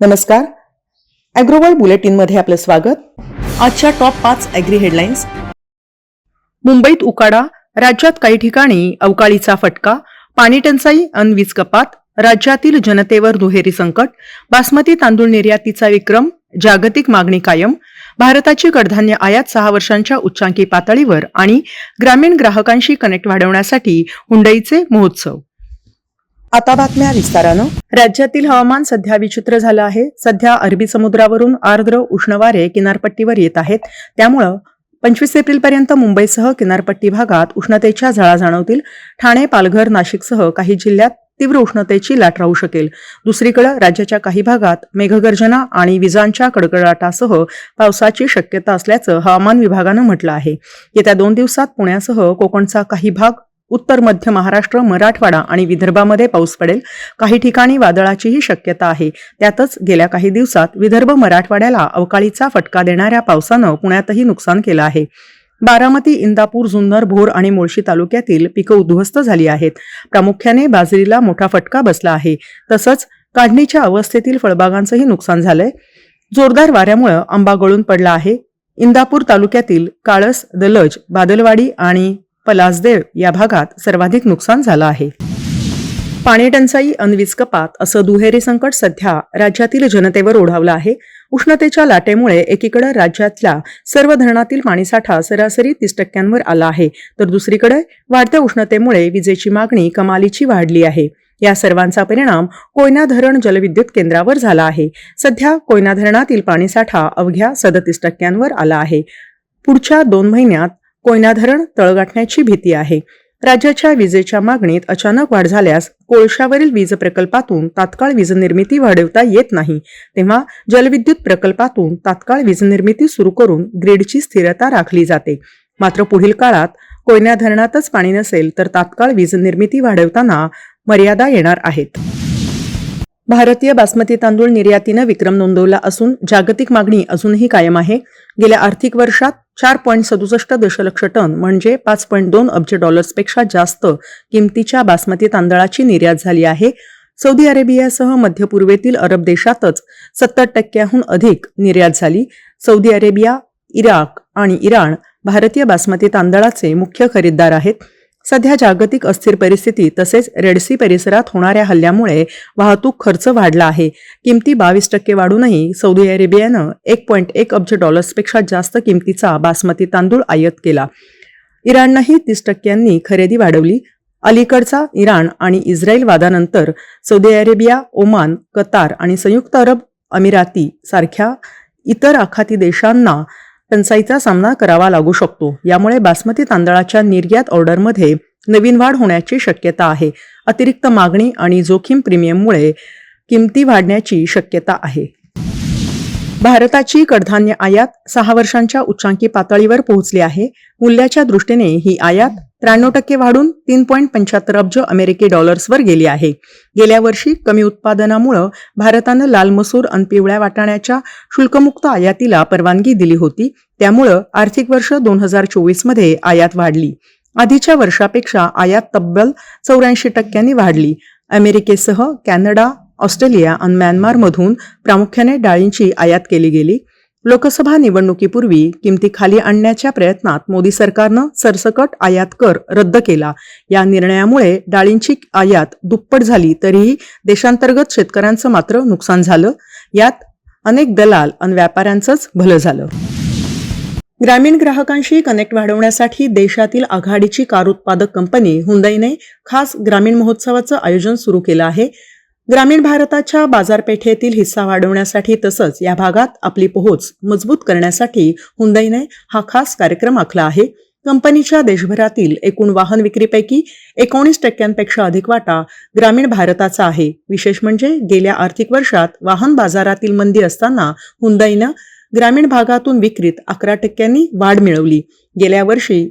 नमस्कार. अॅग्रोवर्ल्ड बुलेटिनमध्ये आपलं स्वागत. आजच्या टॉप पाच अॅग्री हेडलाईन्स मुंबईत उकाडा राज्यात काही ठिकाणी अवकाळीचा फटका पाणी टंचाई अन वीज कपात राज्यातील जनतेवर दुहेरी संकट बासमती तांदूळ निर्यातीचा विक्रम जागतिक मागणी कायम भारताची कडधान्य आयात सहा वर्षांच्या उच्चांकी पातळीवर आणि ग्रामीण ग्राहकांशी कनेक्ट वाढवण्यासाठी हुंडईचे महोत्सव. आता बातम्या विस्तारानं. राज्यातील हवामान सध्या विचित्र झालं आहे. सध्या अरबी समुद्रावरून आर्द्र उष्ण वारे किनारपट्टीवर येत आहेत. त्यामुळं पंचवीस एप्रिलपर्यंत मुंबईसह किनारपट्टी भागात उष्णतेच्या झळा जाणवतील. ठाणे पालघर नाशिकसह काही जिल्ह्यात तीव्र उष्णतेची लाट राहू शकेल. दुसरीकडे राज्याच्या काही भागात मेघगर्जना आणि विजांच्या कडकडाटासह पावसाची शक्यता असल्याचं हवामान विभागानं म्हटलं आहे. येत्या दोन दिवसात पुण्यासह कोकणचा काही भाग उत्तर मध्य महाराष्ट्र मराठवाडा आणि विदर्भामध्ये पाऊस पडेल. काही ठिकाणी वादळाचीही शक्यता आहे. त्यातच गेल्या काही दिवसात विदर्भ मराठवाड्याला अवकाळीचा फटका देणाऱ्या पावसानं पुण्यातही नुकसान केलं आहे. बारामती इंदापूर जुन्नर भोर आणि मुळशी तालुक्यातील पिकं उद्ध्वस्त झाली आहेत. प्रामुख्याने बाजरीला मोठा फटका बसला आहे. तसंच काढणीच्या अवस्थेतील फळबागांचंही नुकसान झालंय. जोरदार वाऱ्यामुळं आंबा गळून पडला आहे. इंदापूर तालुक्यातील काळस दलज बादलवाडी आणि पलासदेव या भागात सर्वाधिक नुकसान झालं आहे. पाणी टंचाई अनवीज कपात असं दुहेरी संकट सध्या राज्यातील जनतेवर ओढावलं आहे. उष्णतेच्या लाटेमुळे एकीकडे राज्यातल्या सर्व धरणातील पाणीसाठा सरासरी तीस टक्क्यांवर आला आहे तर दुसरीकडे वाढत्या उष्णतेमुळे विजेची मागणी कमालीची वाढली आहे. या सर्वांचा परिणाम कोयना धरण जलविद्युत केंद्रावर झाला आहे. सध्या कोयना धरणातील पाणीसाठा अवघ्या सदतीस टक्क्यांवर आला आहे. पुढच्या दोन महिन्यात कोयना धरण तळगाठण्याची भीती आहे. राज्याच्या विजेच्या मागणीत अचानक वाढ झाल्यास कोळशावरील वीज प्रकल्पातून तात्काळ वीज निर्मिती वाढवता येत नाही. तेव्हा जलविद्युत प्रकल्पातून तात्काळ वीज निर्मिती सुरू करून ग्रीडची स्थिरता राखली जाते. मात्र पुढील काळात कोयना धरणातच पाणी नसेल तर तात्काळ वीज निर्मिती वाढवताना मर्यादा येणार आहेत. भारतीय बासमती तांदूळ निर्यातीनं विक्रम नोंदवला असून जागतिक मागणी अजूनही कायम आहे. गेल्या आर्थिक वर्षात चार पॉईंट सदुसष्ट दशलक्ष टन म्हणजे पाच पॉईंट दोन अब्ज डॉलर्सपेक्षा जास्त किमतीच्या बासमती तांदळाची निर्यात झाली आहे. सौदी अरेबियासह मध्य पूर्वेतील अरब देशातच सत्तर टक्क्याहून अधिक निर्यात झाली. सौदी अरेबिया इराक आणि इराण भारतीय बासमती तांदळाचे मुख्य खरीददार आहेत. सध्या जागतिक अस्थिर परिस्थिती तसेच रेडसी परिसरात होणाऱ्या हल्ल्यामुळे वाहतूक खर्च वाढला आहे. किमती बावीस टक्के वाढूनही सौदी अरेबियानं एक पॉईंट एक अब्ज डॉलर्सपेक्षा जास्त किमतीचा बासमती तांदूळ आयात केला. इराणनंही तीस टक्क्यांनी खरेदी वाढवली. अलीकडचा इराण आणि इस्रायल वादानंतर सौदी अरेबिया ओमान कतार आणि संयुक्त अरब अमिराती सारख्या इतर आखाती देशांना टंचाईचा सामना करावा लागू शकतो. यामुळे बासमती तांदळाच्या निर्यात ऑर्डरमध्ये नवीन वाढ होण्याची शक्यता आहे. अतिरिक्त मागणी आणि जोखीम प्रीमियममुळे किमती वाढण्याची शक्यता आहे. भारताची कडधान्य आयात सहा वर्षांच्या उच्चांकी पातळीवर पोहोचली आहे. मूल्याच्या दृष्टीने ही आयात त्र्याण्णव टक्के वाढून तीन पॉईंट पंच्याहत्तर अब्ज अमेरिकी डॉलर्सवर गेली आहे. गेल्या वर्षी कमी उत्पादनामुळं भारतानं लाल मसूर अन पिवळ्या वाटाण्याच्या शुल्कमुक्त आयातीला परवानगी दिली होती. त्यामुळं आर्थिक वर्ष दोन हजार चोवीसमध्ये आयात वाढली. आधीच्या वर्षापेक्षा आयात तब्बल चौऱ्याऐंशी टक्क्यांनी वाढली. अमेरिकेसह कॅनडा ऑस्ट्रेलिया आणि म्यानमारमधून प्रामुख्याने डाळींची आयात केली गेली. लोकसभा निवडणुकीपूर्वी किमती खाली आणण्याच्या प्रयत्नात मोदी सरकारनं सरसकट आयात कर रद्द केला. या निर्णयामुळे डाळींची आयात दुप्पट झाली तरीही देशांतर्गत शेतकऱ्यांचं मात्र नुकसान झालं. यात अनेक दलाल आणि व्यापाऱ्यांचंच भलं झालं. ग्रामीण ग्राहकांशी कनेक्ट वाढवण्यासाठी देशातील आघाडीची कार उत्पादक कंपनी हुंदाईने खास ग्रामीण महोत्सवाचं आयोजन सुरू केलं आहे. ग्रामीण भारताच्या बाजारपेठेतील हिस्सा वाढवण्यासाठी तसंच या भागात आपली पोहोच मजबूत करण्यासाठी हुंदईने हा खास कार्यक्रम आखला आहे. कंपनीच्या देशभरातील एकूण वाहन विक्रीपैकी एकोणीस टक्क्यांपेक्षा अधिक वाटा ग्रामीण भारताचा आहे. विशेष म्हणजे गेल्या आर्थिक वर्षात वाहन बाजारातील मंदी असताना हुंदईनं ग्रामीण भागातून विक्रीत अकरा टक्क्यांनी वाढ मिळवली. गेल्या वर्षी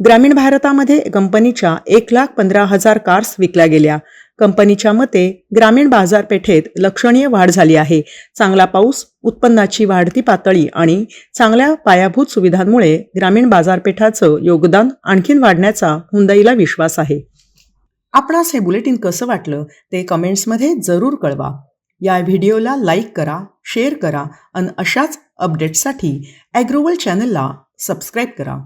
ग्रामीण भारतामध्ये कंपनीच्या एक लाख पंधरा हजार कार्स विकल्या गेल्या. कंपनीच्या मते ग्रामीण बाजारपेठेत लक्षणीय वाढ झाली आहे. चांगला पाऊस उत्पन्नाची वाढती पातळी आणि चांगल्या पायाभूत सुविधांमुळे ग्रामीण बाजारपेठाचं योगदान आणखीन वाढण्याचा हुंदाईला विश्वास आहे. आपणास हे बुलेटिन कसं वाटलं ते कमेंट्समध्ये जरूर कळवा. या व्हिडिओला लाईक करा शेअर करा आणि अशाच अपडेट्ससाठी ॲग्रोवल चॅनलला सबस्क्राईब करा.